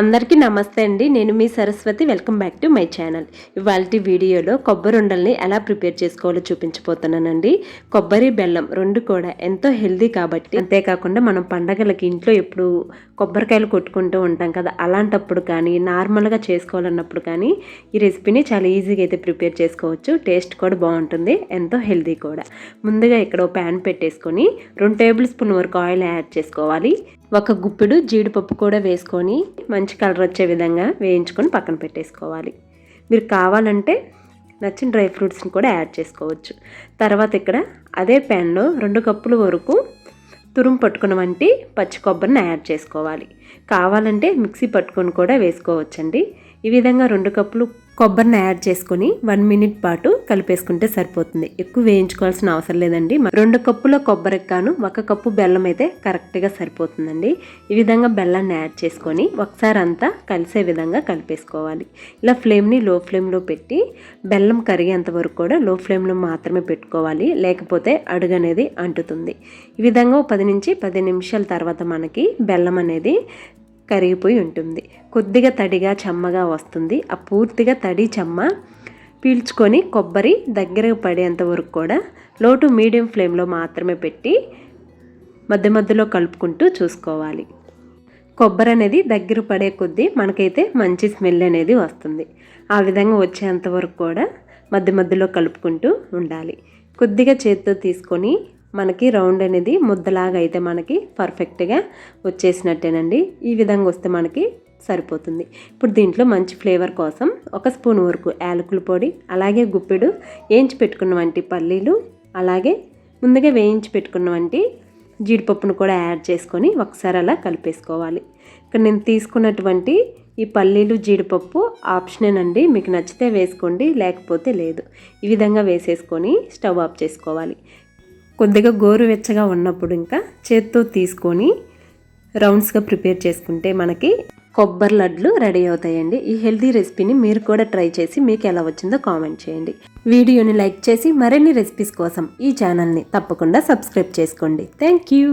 అందరికీ నమస్తే అండి. నేను మీ Saraswati. Welcome back to my channel ఇవాళ వీడియోలో కొబ్బరి ఉండల్ని ఎలా ప్రిపేర్ చేసుకోవాలో చూపించబోతున్నానండి. కొబ్బరి బెల్లం రెండు కూడా ఎంతో హెల్దీ కాబట్టి అంతేకాకుండా మనం పండగలకి ఇంట్లో ఎప్పుడు కొబ్బరికాయలు కొట్టుకుంటూ ఉంటాం కదా అలాంటప్పుడు కానీ నార్మల్గా చేసుకోవాలన్నప్పుడు కానీ ఈ రెసిపీని చాలా ఈజీగా అయితే ప్రిపేర్ చేసుకోవచ్చు. టేస్ట్ కూడా బాగుంటుంది ఎంతో హెల్దీ కూడా. ముందుగా ఇక్కడ ప్యాన్ పెట్టేసుకొని రెండు టేబుల్ స్పూన్ వరకు ఆయిల్ యాడ్ చేసుకోవాలి. ఒక గుప్పిడు జీడిపప్పు కూడా వేసుకొని మంచి కలర్ వచ్చే విధంగా వేయించుకొని పక్కన పెట్టేసుకోవాలి. మీరు కావాలంటే నచ్చిన డ్రై ఫ్రూట్స్ని కూడా యాడ్ చేసుకోవచ్చు. తర్వాత ఇక్కడ అదే ప్యాన్లో రెండు కప్పుల వరకు తురుము పట్టుకున్న వంటి పచ్చి కొబ్బరిని యాడ్ చేసుకోవాలి. కావాలంటే మిక్సీ పట్టుకొని కూడా వేసుకోవచ్చండి. ఈ విధంగా రెండు కప్పులు కొబ్బరిని యాడ్ చేసుకొని వన్ మినిట్ పాటు కలిపేసుకుంటే సరిపోతుంది. ఎక్కువ వేయించుకోవాల్సిన అవసరం లేదండి. రెండు కప్పుల కొబ్బరికి గాను ఒక కప్పు బెల్లం అయితే కరెక్ట్గా సరిపోతుందండి. ఈ విధంగా బెల్లాన్ని యాడ్ చేసుకొని ఒకసారి అంతా కలిసే విధంగా కలిపేసుకోవాలి. ఇలా ఫ్లేమ్ని లో ఫ్లేమ్లో పెట్టి బెల్లం కరిగేంత వరకు కూడా లో ఫ్లేమ్లో మాత్రమే పెట్టుకోవాలి. లేకపోతే అడుగు అనేది అంటుతుంది. ఈ విధంగా పది నుంచి పది నిమిషాల తర్వాత మనకి బెల్లం అనేది కరిగిపోయి ఉంటుంది. కొద్దిగా తడిగా చెమ్మగా వస్తుంది. ఆ పూర్తిగా తడి చెమ్మ పీల్చుకొని కొబ్బరి దగ్గరకు పడేంత వరకు కూడా లో టు మీడియం ఫ్లేమ్లో మాత్రమే పెట్టి మధ్య మధ్యలో కలుపుకుంటూ చూసుకోవాలి. కొబ్బరి అనేది దగ్గర పడే కొద్దీ మనకైతే మంచి స్మెల్ అనేది వస్తుంది. ఆ విధంగా వచ్చేంత వరకు కూడా మధ్య మధ్యలో కలుపుకుంటూ ఉండాలి. కొద్దిగా చేతితో తీసుకొని మనకి రౌండ్ అనేది ముద్దలాగా అయితే మనకి పర్ఫెక్ట్గా వచ్చేసినట్టేనండి. ఈ విధంగా వస్తే మనకి సరిపోతుంది. ఇప్పుడు దీంట్లో మంచి ఫ్లేవర్ కోసం ఒక స్పూన్ వరకు యాలకుల పొడి అలాగే గుప్పెడు వేయించి పెట్టుకున్న వంటి పల్లీలు అలాగే ముందుగా వేయించి పెట్టుకున్న వంటి జీడిపప్పును కూడా యాడ్ చేసుకొని ఒకసారి అలా కలిపేసుకోవాలి. ఇక్కడ నేను తీసుకున్నటువంటి ఈ పల్లీలు జీడిపప్పు ఆప్షనేనండి. మీకు నచ్చితే వేసుకోండి లేకపోతే లేదు. ఈ విధంగా వేసేసుకొని స్టవ్ ఆఫ్ చేసుకోవాలి. కొద్దిగా గోరువెచ్చగా ఉన్నప్పుడు ఇంకా చేత్తో తీసుకొని రౌండ్స్గా ప్రిపేర్ చేసుకుంటే మనకి కొబ్బరి లడ్లు రెడీ అవుతాయండి. ఈ హెల్తీ రెసిపీని మీరు కూడా ట్రై చేసి మీకు ఎలా వచ్చిందో కామెంట్ చేయండి. వీడియోని లైక్ చేసి మరిన్ని రెసిపీస్ కోసం ఈ ఛానల్ని తప్పకుండా సబ్స్క్రైబ్ చేసుకోండి. Thank you.